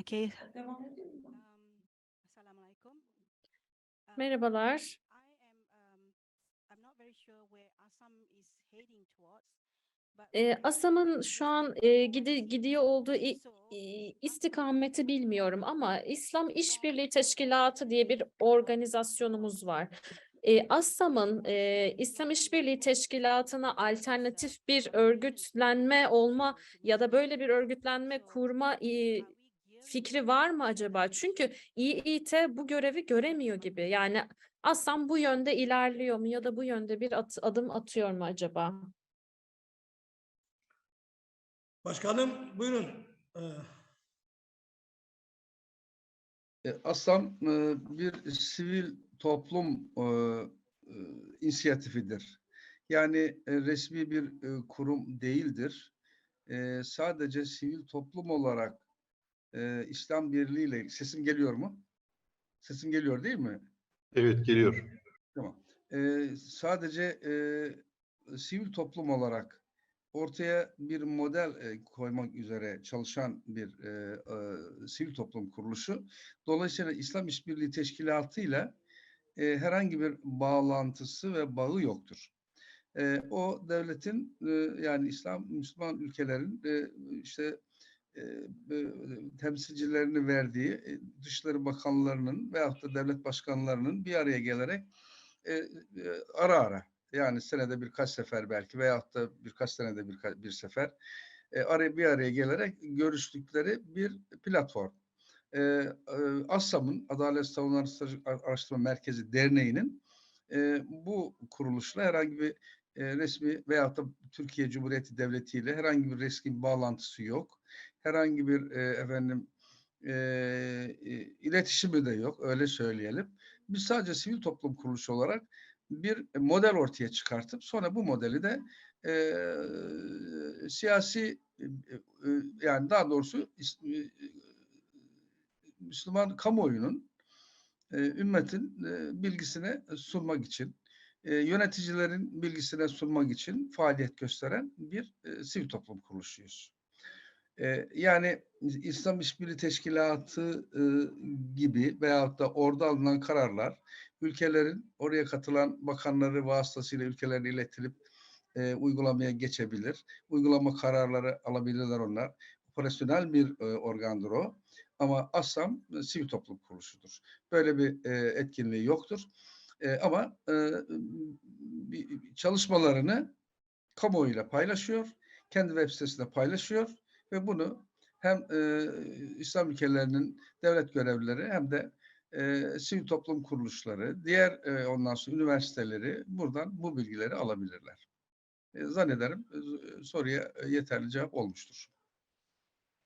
Okay. Devam edeyim mi? Um, Merhabalar. Um, I Asam'ın şu an e, gidi, gidiyor olduğu i- I istikameti bilmiyorum ama İslam is İşbirliği Teşkilatı diye bir organizasyonumuz var. E, Assam'ın e, İslam İşbirliği Teşkilatı'na alternatif bir örgütlenme olma ya da böyle bir örgütlenme kurma e, fikri var mı acaba? Çünkü İİT bu görevi göremiyor gibi. Yani Assam bu yönde ilerliyor mu ya da bu yönde bir at- adım atıyor mu acaba? Başkanım buyurun. Ee, E, Assam e, bir sivil toplum e, e, inisiyatifidir. Yani e, resmi bir e, kurum değildir. E, Sadece sivil toplum olarak e, İslam Birliği ile sesim geliyor mu? Sesim geliyor değil mi? Evet geliyor. Tamam. Ee, sadece e, sivil toplum olarak ortaya bir model e, koymak üzere çalışan bir e, e, sivil toplum kuruluşu. Dolayısıyla İslam İşbirliği Teşkilatı ile e, herhangi bir bağlantısı ve bağı yoktur. E, o devletin e, yani İslam Müslüman ülkelerin e, işte e, e, temsilcilerini verdiği e, Dışişleri Bakanlarının veyahut da devlet başkanlarının bir araya gelerek e, e, ara ara yani senede birkaç sefer belki veyahut da birkaç senede bir, bir sefer e, araya bir araya gelerek görüştükleri bir platform. E, e, ASSAM'ın Adalet Savunan Araştırma Merkezi Derneği'nin e, bu kuruluşla herhangi bir e, resmi veyahut da Türkiye Cumhuriyeti Devleti ile herhangi bir resmi bağlantısı yok. Herhangi bir e, efendim e, e, iletişimi de yok öyle söyleyelim. Biz sadece sivil toplum kuruluşu olarak bir model ortaya çıkartıp sonra bu modeli de e, siyasi e, e, yani daha doğrusu e, Müslüman kamuoyunun e, ümmetin e, bilgisine sunmak için e, yöneticilerin bilgisine sunmak için faaliyet gösteren bir sivil toplum kuruluşuyuz. Yani İslam İşbirliği Teşkilatı gibi veyahut da orada alınan kararlar ülkelerin oraya katılan bakanları vasıtasıyla ülkelerine iletilip e, uygulamaya geçebilir. Uygulama kararları alabilirler onlar. Operasyonel bir e, organdır o. Ama ASSAM e, sivil toplum kuruluşudur. Böyle bir e, etkinliği yoktur. E, ama e, çalışmalarını kamuoyuyla paylaşıyor. Kendi web sitesinde paylaşıyor ve bunu hem e, İslam ülkelerinin devlet görevlileri hem de e, sivil toplum kuruluşları, diğer e, ondan sonra üniversiteleri buradan bu bilgileri alabilirler. E, zannederim e, soruya yeterli cevap olmuştur.